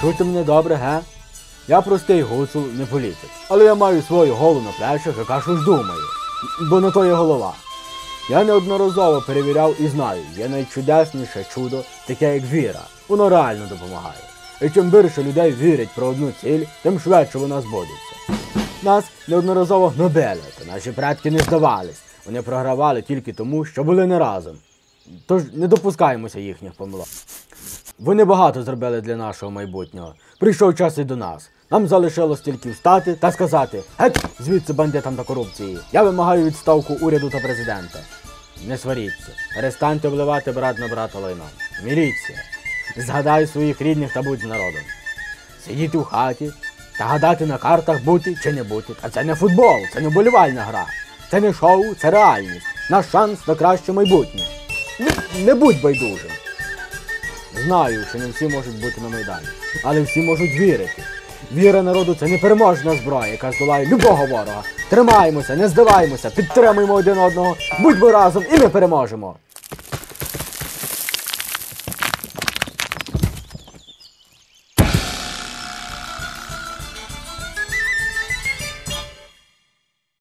Чуйте мене добре, ге? Я простий гуцул, не політик. Але я маю свою голову на плечах, яка щось думає. Бо на то є голова. Я неодноразово перевіряв і знаю, є найчудесніше чудо, таке як віра. Воно реально допомагає. І чим більше людей вірять про одну ціль, тим швидше вона збудеться. Нас неодноразово гнобили, та наші предки не здавались. Вони програвали тільки тому, що були не разом. Тож не допускаємося їхніх помилок. Вони багато зробили для нашого майбутнього. Прийшов час і до нас. Нам залишилось тільки встати та сказати: геть звідси бандитам та корупції. Я вимагаю відставку уряду та президента. Не сваріться, перестаньте вливати брат на брата лайно. Міліція. Згадай своїх рідних та будь з народом. Сидіти в хаті та гадати на картах бути чи не бути. А це не футбол, це не вболівальна гра. Це не шоу, це реальність. Наш шанс на краще майбутнє. Не, не будь байдужим. Знаю, що не всі можуть бути на Майдані, але всі можуть вірити. Віра народу це непереможна зброя, яка здолає любого ворога. Тримаємося, не здаваємося, підтримуємо один одного, будьмо разом і ми переможемо.